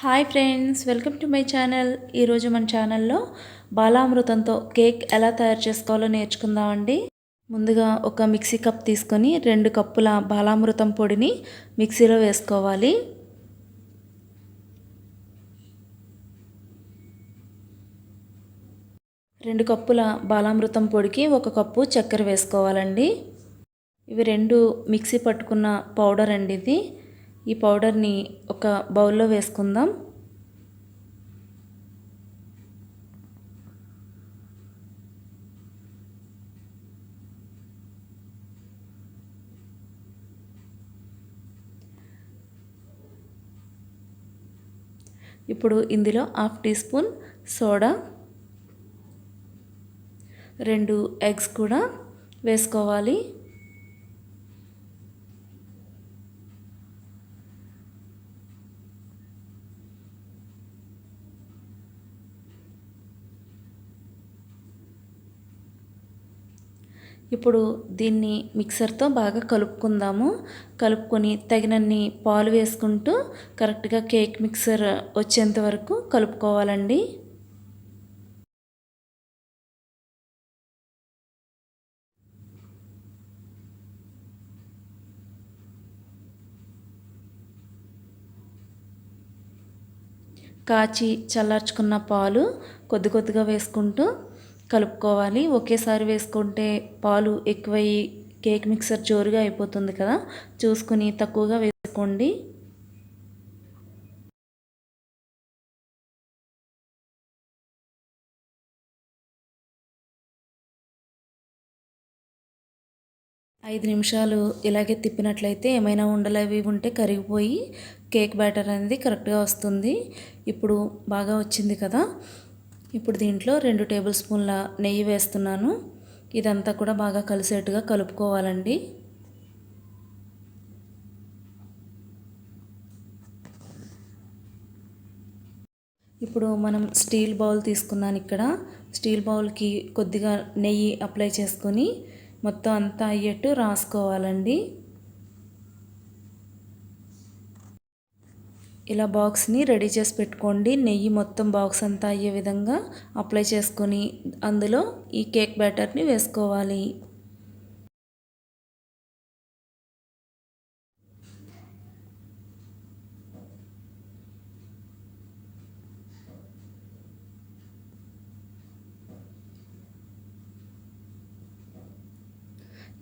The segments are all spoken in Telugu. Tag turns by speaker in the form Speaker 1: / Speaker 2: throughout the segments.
Speaker 1: Hi friends welcome to my channel. ఈరోజు మన ఛానల్లో బాలామృతంతో కేక్ ఎలా తయారు చేసుకోవాలో నేర్చుకుందామండి. ముందుగా ఒక మిక్సీ కప్ తీసుకొని రెండు కప్పుల బాలామృతం పొడిని మిక్సీలో వేసుకోవాలి. రెండు కప్పుల బాలామృతం పొడికి ఒక కప్పు చక్కెర వేసుకోవాలండి. ఇవి రెండు మిక్సీ పట్టుకున్న పౌడర్ అండి ఇది. ఈ పౌడర్ని ఒక బౌల్లో వేసుకుందాం. ఇప్పుడు ఇందులో హాఫ్ టీ స్పూన్ సోడా రెండు ఎగ్స్ కూడా వేసుకోవాలి. ఇప్పుడు దీన్ని మిక్సర్తో బాగా కలుపుకుందాము. కలుపుకొని తగినన్ని పాలు వేసుకుంటూ కరెక్ట్గా కేక్ మిక్సర్ వచ్చేంత వరకు కలుపుకోవాలండి. కాచి చల్లార్చుకున్న పాలు కొద్ది కొద్దిగా వేసుకుంటూ కలుపుకోవాలి. ఒకేసారి వేసుకుంటే పాలు ఎక్కువయ్యి కేక్ మిక్సర్ జోరుగా అయిపోతుంది కదా. చూసుకుని తక్కువగా వేసుకోండి. ఐదు నిమిషాలు ఇలాగే తిప్పినట్లయితే ఏమైనా ఉండలు అవి ఉంటే కరిగిపోయి కేక్ బ్యాటర్ అనేది కరెక్ట్గా వస్తుంది. ఇప్పుడు బాగా వచ్చింది కదా. ఇప్పుడు దీంట్లో రెండు టేబుల్ స్పూన్ల నెయ్యి వేస్తున్నాను. ఇదంతా కూడా బాగా కలిసేట్టుగా కలుపుకోవాలండి. ఇప్పుడు మనం స్టీల్ బౌల్ తీసుకున్నాను ఇక్కడ. స్టీల్ బౌల్కి కొద్దిగా నెయ్యి అప్లై చేసుకొని మొత్తం అంతా అయ్యేట్టు రాసుకోవాలండి. ఇలా బాక్స్ని రెడీ చేసి పెట్టుకోండి. నెయ్యి మొత్తం బాక్స్ అంతా అయ్యే విధంగా అప్లై చేసుకొని అందులో ఈ కేక్ బ్యాటర్ని వేసుకోవాలి.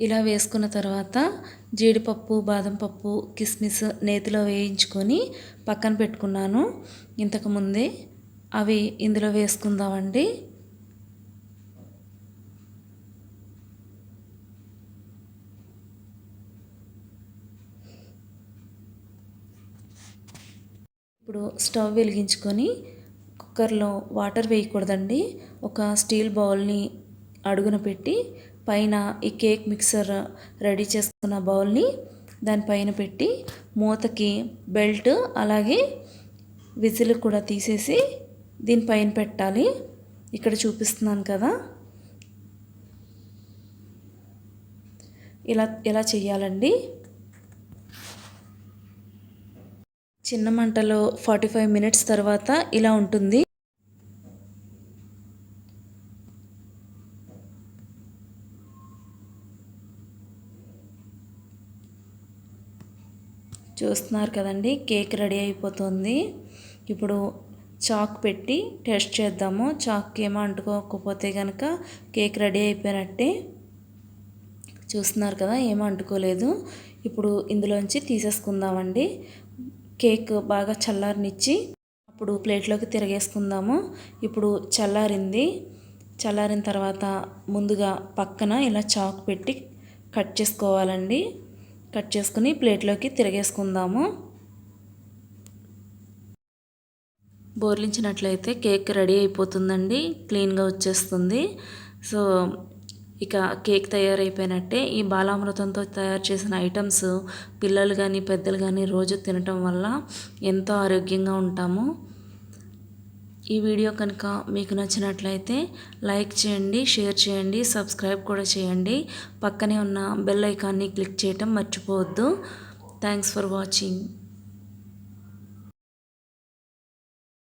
Speaker 1: ఇలా వేసుకున్న తర్వాత జీడిపప్పు బాదం పప్పు కిస్మిస్ నేతిలో వేయించుకొని పక్కన పెట్టుకున్నాను. ఇంతకుముందే అవి ఇందులో వేసుకుందామండి. ఇప్పుడు స్టవ్ వెలిగించుకొని కుక్కర్లో వాటర్ వేయకూడదండి. ఒక స్టీల్ బౌల్ని అడుగున పెట్టి పైన ఈ కేక్ మిక్సర్ రెడీ చేసుకున్న బౌల్ని దానిపైన పెట్టి మూతకి బెల్ట్ అలాగే విజిల్ కూడా తీసేసి దీనిపైన పెట్టాలి. ఇక్కడ చూపిస్తున్నాను కదా. ఇలా ఇలా చేయాలండి. చిన్న మంటలో ఫార్టీ ఫైవ్ మినిట్స్ తర్వాత ఇలా ఉంటుంది. చూస్తున్నారు కదండి. కేక్ రెడీ అయిపోతుంది. ఇప్పుడు చాక్ పెట్టి టెస్ట్ చేద్దాము. చాక్ ఏమో అంటుకోకపోతే కనుక కేక్ రెడీ అయిపోయినట్టే. చూస్తున్నారు కదా ఏమో అంటుకోలేదు. ఇప్పుడు ఇందులోంచి తీసేసుకుందామండి. కేక్ బాగా చల్లారినిచ్చి అప్పుడు ప్లేట్లోకి తిరగేసుకుందాము. ఇప్పుడు చల్లారింది. చల్లారిన తర్వాత ముందుగా పక్కన ఇలా చాక్ పెట్టి కట్ చేసుకోవాలండి. కట్ చేసుకుని ప్లేట్లోకి తిరగేసుకుందాము. బోర్లించినట్లయితే కేక్ రెడీ అయిపోతుందండి. క్లీన్గా వచ్చేస్తుంది. సో ఇక కేక్ తయారైపోయినట్టే ఈ బాలామృతంతో తయారు చేసిన ఐటమ్స్ పిల్లలు కానీ పెద్దలు కానీ రోజు తినటం వల్ల ఎంతో ఆరోగ్యంగా ఉంటాము. ఈ వీడియో కనుక మీకు నచ్చినట్లయితే లైక్ చేయండి షేర్ చేయండి సబ్స్క్రైబ్ కూడా చేయండి. పక్కనే ఉన్న బెల్ ఐకాన్ని క్లిక్ చేయటం మర్చిపోవద్దు. Thanks for watching.